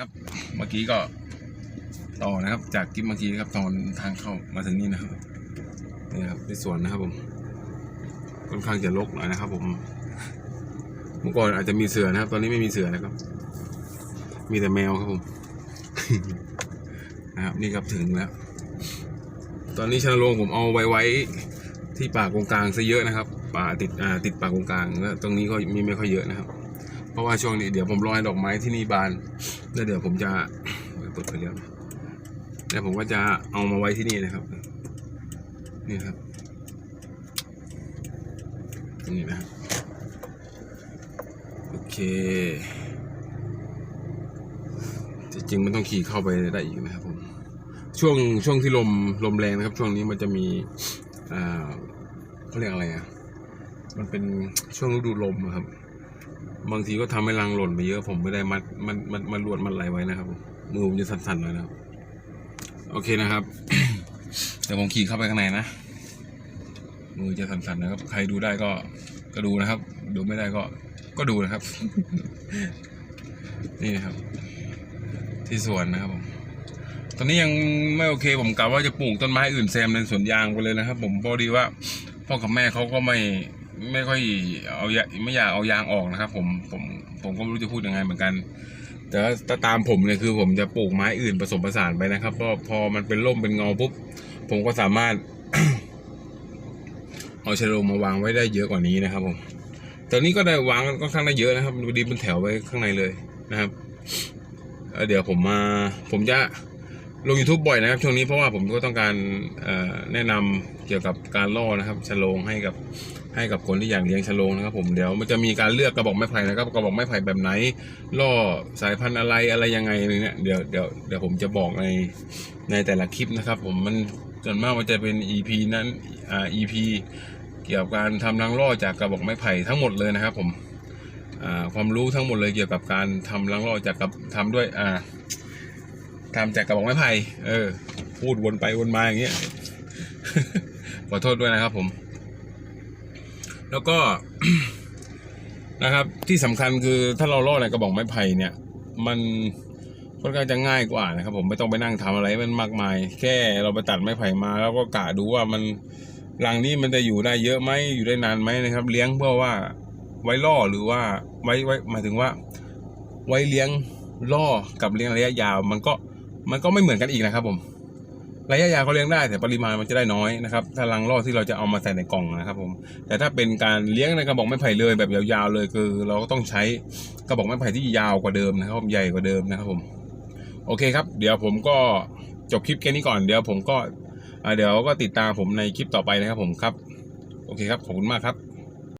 ครับเมื่อกี้ก็ต่อนะครับ จากคลิปเมื่อกี้ครับตอนทางเข้ามาถึงนี่นะครับนี่ครับในสวนนะครับ ผมค่อนข้างจะรกหน่อยนะครับ ผม เมื่อก่อนอาจจะมีเสือนะครับ ตอนนี้ไม่มีเสือแล้วครับ มีแต่แมวครับผมนะครับ นี่ครับถึงแล้ว ตอนนี้ชนโรงผมเอาไว้ไว้ที่ป่ากงกลางซะเยอะนะครับ ป่าติดอ่าติดป่ากงกลางแล้วตรงนี้ก็มีไม่ค่อยเยอะนะครับ เพราะว่าช่วงนี้เดี๋ยวผมรอให้ดอกไม้ที่นี่บาน แล้วเดี๋ยวผมจะเปิดไปแล้วแล้วผมก็จะเอามาไว้ที่นี่นะครับ นี่ครับนี่นะครับโอเคจริงๆมันต้องขี่เข้าไปได้อีกนะครับผมช่วงช่วงที่ลมลมแรงนะครับ ช่วงนี้มันจะมีอ่าเขาเรียกอะไรอะมันเป็นช่วงฤดูลมอะครับ บางทีก็ทำให้รังหล่นไปเยอะ ผมไม่ได้มัดมันมันมันรวดมันอะไรไว้นะครับมมือผมจะสั่นๆหน่อยนะครับ โอเคนะครับเดี๋ยวผมขี่เข้าไปข้างในนะมือจะสั่นๆนะครับ ใครดูได้ก็ก็ดูนะครับ ดูไม่ได้ก็ก็ดูนะครับ นี่นะครับ ที่สวนนะครับผมตอนนี้ยังไม่โอเค ผมกะว่าจะปลูกต้นไม้อื่นแซมในสวนยางไปเลยนะครับ ผมพอดีว่าพ่อกับแม่เขาก็ไม่ ไม่ค่อยเอาไม่อยากเอายางออกนะครับ ผมผมผมก็ไม่รู้จะพูดยังไงเหมือนกัน แต่ถ้าตามผมเนี่ยคือผมจะปลูกไม้อื่นผสมผสานไปนะครับเพราะพอมันเป็นร่มเป็นเงาปุ๊บผมก็สามารถ เอาชะโลมมาวางไว้ได้เยอะกว่านี้นะครับผมตอนนี้ก็ได้วางก็ค่อนข้างได้เยอะนะครับดีเป็นแถวไว้ข้างในเลยนะครับเเดี๋ยวผมมาผมจะ ลง YouTube บ่อยนะครับช่วงนี้เพราะว่าผมก็ต้องการแนะนำเกี่ยวกับการล่อนะครับชะโลงให้กับให้กับคนที่อยากเลี้ยงชะโลงนะครับผมเดี๋ยวมันจะมีการเลือกกระบอกไม้ไผ่นะครับกระบอกไม้ไผ่แบบไหน ล่อสายพันธุ์อะไรอะไรยังไงเนี่ยเดี๋ยวเดี๋ยวเดี๋ยวผมจะบอกในในแต่ละคลิปนะครับ ผมมันส่วนมากมันจะเป็น EP นั้นอ่า EP เกี่ยวกับการทำรังล่อจากกระบอกไม้ไผ่ทั้งหมดเลยนะครับ ผมอ่าความรู้ทั้งหมดเลยเกี่ยวกับการทำรังล่อจากกับทำด้วยอ่า ทำจากกระบอกไม้ไผ่เออ พูดวนไปวนมาอย่างเงี้ยขอโทษด้วยนะครับผม แล้วก็นะครับ ที่สำคัญคือถ้าเราล่อในกระบอกไม้ไผ่เนี่ย มันค่อนข้างจะง่ายกว่านะครับผมไม่ต้องไปนั่งทำอะไรมันมากมาย แค่เราไปตัดไม้ไผ่มา แล้วก็กะดูว่ามันรังนี้มันจะอยู่ได้เยอะไหมอยู่ได้นานไหมนะครับ เลี้ยงเพื่อว่าไว้ล่อหรือว่าไว้ไว้หมายถึงว่า ไว้เลี้ยงล่อกับเลี้ยงระยะยาว มันก็ มันก็ไม่เหมือนกันอีกนะครับผม ระยะยาวเขาเลี้ยงได้แต่ปริมาณมันจะได้น้อยนะครับถ้ารังล่อที่เราจะเอามาใส่ในกล่องนะครับผม แต่ถ้าเป็นการเลี้ยงในกระบอกไม้ไผ่เลยแบบยาวๆเลยคือ เราก็ต้องใช้กระบอกไม้ไผ่ที่ยาวกว่าเดิมนะครับใหญ่กว่าเดิมนะครับผม โอเคครับ เดี๋ยวผมก็จบคลิปแค่นี้ก่อนเดี๋ยวผมก็เดี๋ยวก็ติดตามผมในคลิปต่อไปนะครับผมครับ โอเคครับขอบคุณมากครับ